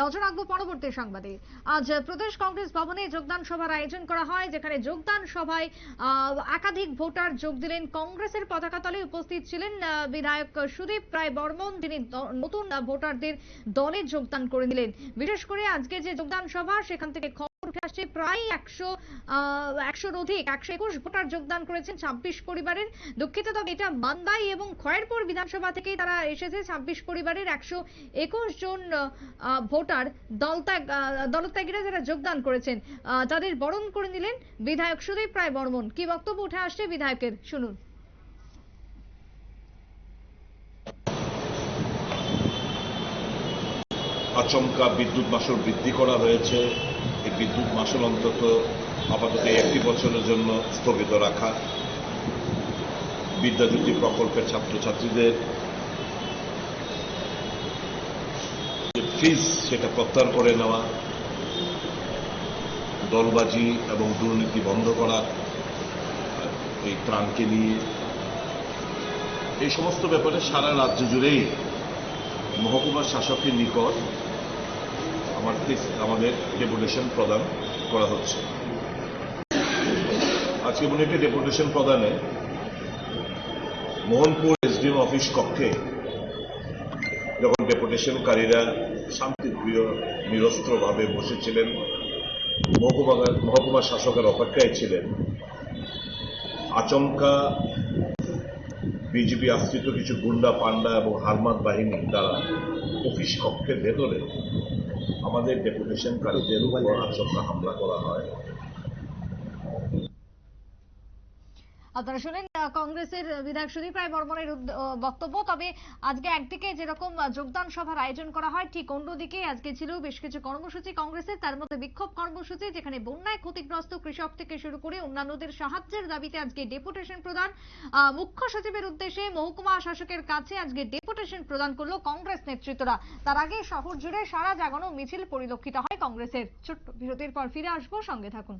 নজর রাখব পরবর্তী সংবাদে। আজ প্রদেশ কংগ্রেস ভবনে যোগদান সভার আয়োজন করা হয়, যেখানে যোগদান সভায় একাধিক ভোটার যোগ দিলেন। কংগ্রেসের পতাকা তলে উপস্থিত ছিলেন বিধায়ক সুদীপ রায় বর্মন। তিনি নতুন ভোটারদের দলে যোগদান করে নিলেন বিশেষ করে আজকে যে যোগদান সভা, সেখান থেকে উঠে আসছে প্রায় একশো একশোর অধিক, একশো একুশ ভোটার যোগদান করেছেন ছাব্বিশ পরিবারের দুঃখিত, তবে এটা মান্দাই এবং খয়েরপুর বিধানসভা থেকেই তারা এসেছে। ছাব্বিশ পরিবারের একশো একুশ জন ভোটার দলত্যাগ দলত্যাগীরা যারা যোগদান করেছেন তাদের বরণ করে নিলেন বিধায়ক সুদীপ রায় বর্মন। কি বক্তব্য উঠে আসছে বিধায়কের? শুনুন। আচমকা বিদ্যুৎ মাসুল বৃদ্ধি করা হয়েছে। এই বিদ্যুৎ মাসুল অন্তত আপাতত একটি বছরের জন্য স্থগিত রাখা। বিদ্যাজ্যোতি প্রকল্পের ছাত্রছাত্রীদের যে ফিজ সেটা প্রত্যাহার করে নেওয়া, দলবাজি এবং দুর্নীতি বন্ধ করা এই ত্রাণকে নিয়ে এই সমস্ত ব্যাপারে সারা রাজ্য জুড়েই মহকুমা শাসকের নিকট আমার আমাদের ডেপুটেশন প্রদান করা হচ্ছে। আজকে মনে একটি ডেপুটেশন প্রদানে মোহনপুর এসডিএম অফিস কক্ষে যখন ডেপুটেশনকারীরা শান্তিপ্রিয়, নিরস্ত্রভাবে বসেছিলেন, মহকুমা মহকুমা শাসকের অপেক্ষায় ছিলেন, আচমকা বিজেপি আশ্রিত কিছু গুন্ডা পান্ডা এবং হারমাত বাহিনী দ্বারা অফিস কক্ষের ভেতরে আমাদের ডেপুটেশনকারীদের উপর আচমকা হামলা করা হয়। আপনারা শুনেন কংগ্রেসের বিধায়ক সুদীপ রায় বর্মনের বক্তব্য। তবে আজকে একদিকে যেরকম যোগদান সভার আয়োজন করা হয়, ঠিক অন্যদিকে আজকে ছিল বেশ কিছু কর্মসূচি কংগ্রেসের। তার মধ্যে বিক্ষোভ কর্মসূচি, যেখানে বন্যায় ক্ষতিগ্রস্ত কৃষক থেকে শুরু করে অন্যান্যদের সাহায্যের দাবিতে আজকে ডেপুটেশন প্রদান। মুখ্য সচিবের উদ্দেশ্যে মহকুমা শাসকের কাছে আজকে ডেপুটেশন প্রদান করল কংগ্রেস নেতৃত্বরা। তার আগে শহর জুড়ে সারা জাগানো মিছিল পরিলক্ষিত হয় কংগ্রেসের। ছোট্ট বিরতির পর ফিরে আসব, সঙ্গে থাকুন।